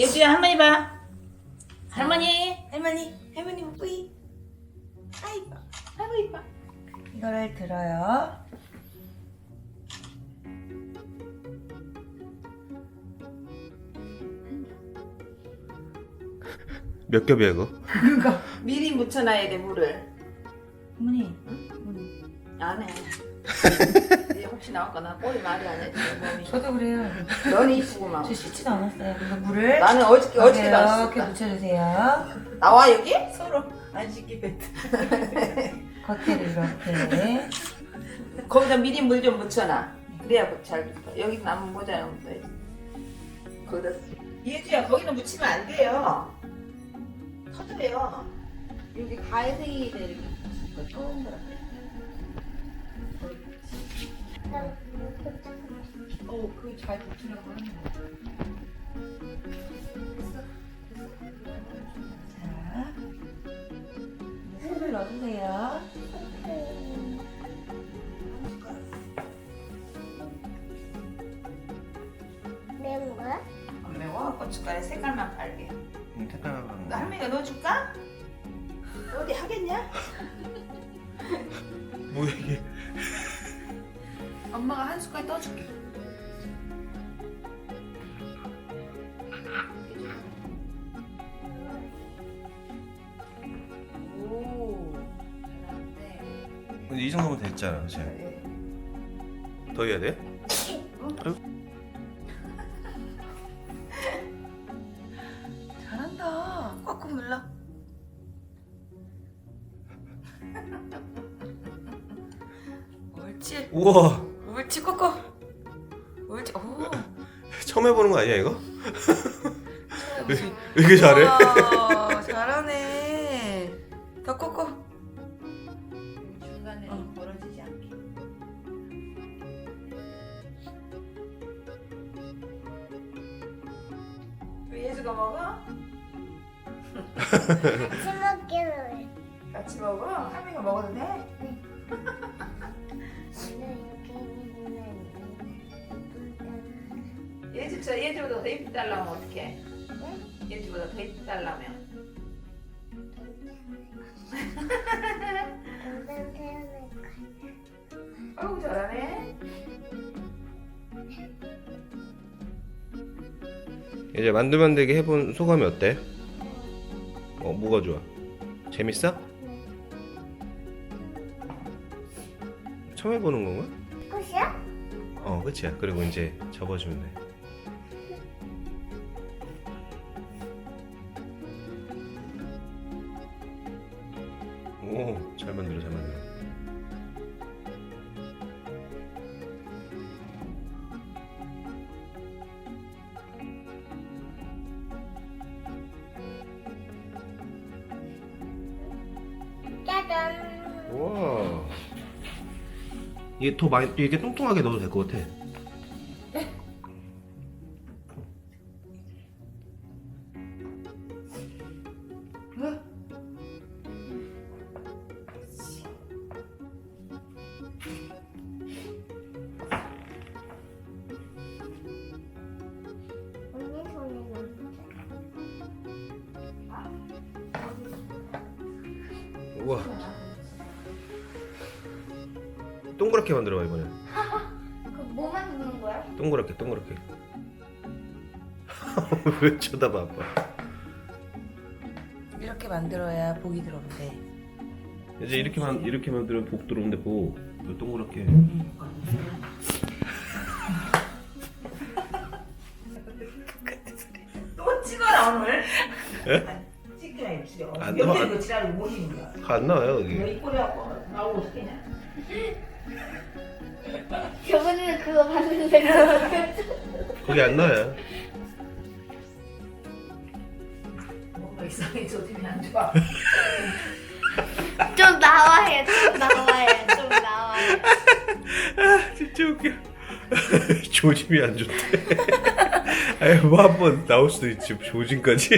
예주야 할머니 봐. 할머니. 할머니, 할머니 뽀뽀이. 아이고, 아이고 이뻐. 이거를 들어요. 몇 겹이야 이거? 그거. 미리 묻혀놔야 돼 물을. 어머니, 어머니. 안 해. 이제 혹시 나올까나 꼬리 말이 안 해. 몸이. 저도 그래요. 너는 이쁘구만. 저 씻지도 않았어요. 그래서 물을 나는 어저께 어저께 나왔어. 이렇게 묻혀주세요. 나와 여기? 서로 안 씻기겠다. 겉에를 이렇게. 거기다 미리 물 좀 묻혀놔. 그래야 잘 붙어. 여기 남은 모자에 묻어야지. 거기다. 예주야 거기는 묻히면 안 돼요. 터져요. 여기 가해생이 돼 이렇게. 그 동그랗게. 어, 그거 잘 붙이려고 하는 거. 자, 손을 넣어주세요. 매운 거야? 안 매워? 고춧가루 색깔만 빨개. 응, 색깔만 나 할머니가 넣어줄까? 어디 하겠냐? 뭐야 이게? 엄마가 한 숟갈 떠줄게. 오, 잘하는데. 근데 이 정도면 됐잖아, 그치? 네. 더 해야 돼? 잘한다. 꽉꽉 눌러. 옳지. 우와, 옳지 꽉꽉. 옳지. 오. 처음 해보는 거 아니야 이거? 왜, 왜 이렇게 잘해? 우와, 잘하네. 더 꽉꽉. 중간에 어. 벌어지지 않게. 왜 예수가 먹어? 같이 먹기로 같이 먹어? 할머니가 먹어도 돼? 저 예주보다 더 이쁘게 달라면 어떡해? 예주보다 더 이쁘게 달라면 동생 태어날 거야. 어우 잘하네 이제 만두 만들기 해본 소감이 어때? 어, 뭐가 좋아? 재밌어? 처음 해보는 건가? 끝이야? 어, 그치야. 그리고 이제 접어주면 돼. 오, 잘 만들어, 잘 만들어. 짜잔. 우와. 이게 더 많이, 이게 뚱뚱하게 넣어도 될 것 같아. 우와. 동그랗게 만들어봐, 이번엔. 그뭐 만드는 거야? 동그랗게, 동그랗게. 왜 쳐다봐, 아빠. 이렇게 만들어야 복이 들어온대. 이제 이렇게만 이렇게 만들면 복 들어오는데 복 이거 동그랗게 또 찍어라 오늘 예? 안 거야. 나와요 너 여기. 이 꼴이갖고 나오고 싶겠냐? 저번에 그거 봤는데 거기 안 나와요. 뭔가 안 좋아. 좀 나와요 좀 나와요 좀 나와요. 아 진짜 웃겨. 조짐이 안 좋대. 아유 뭐한번 나올 수도 있지 조짐까지